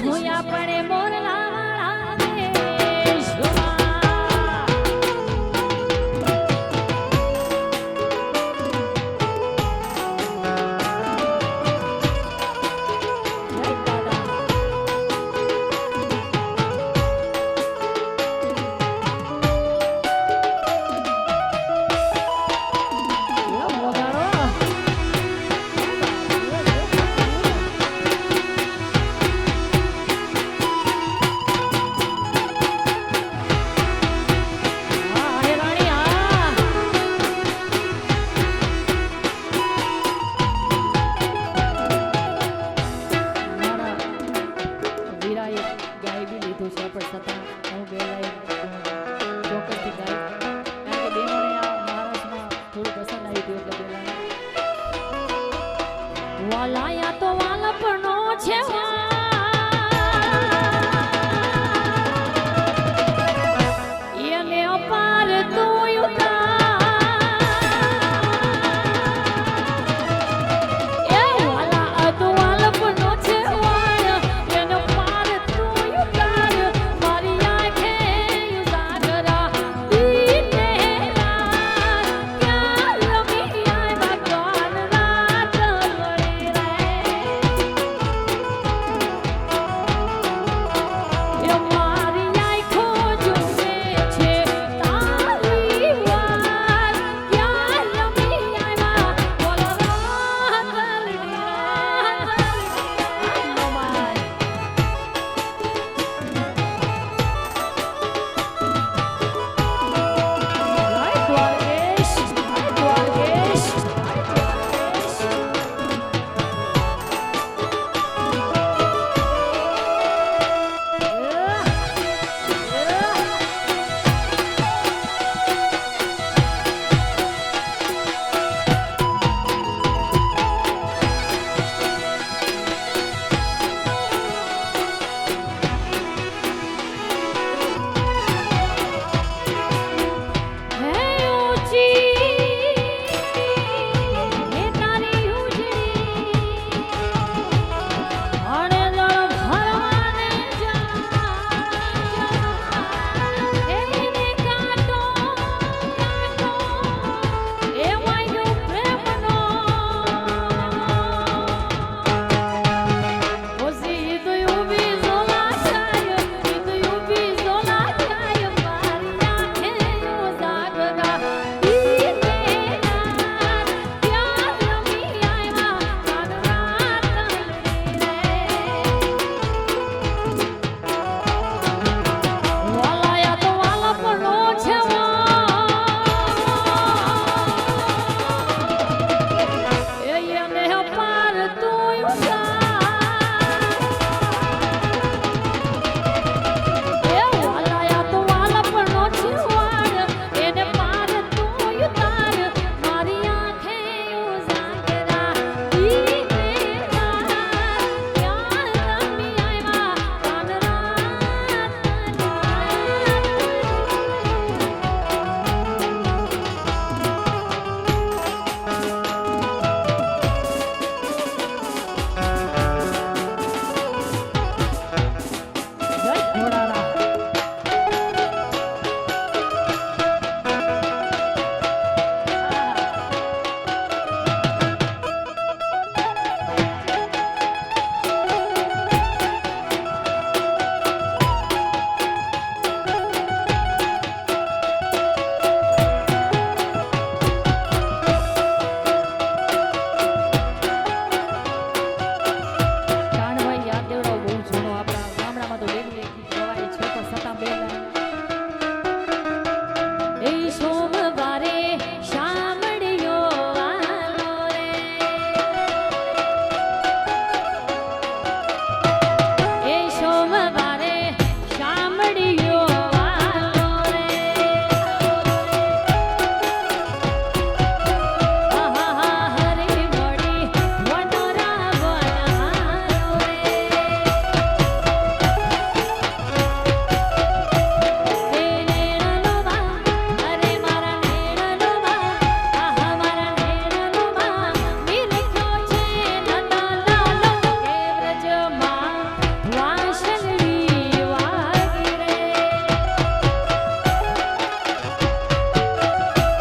mismos પણ છતાં હું બે લાઈન ચોક્કસથી ગાઈશ. કારણ કે બહેનોને આ મહારાષ્ટ્રમાં થોડું પસંદ આવી હતું એટલે બે લાઈન. વાલાયા તો વાલપનો છે વા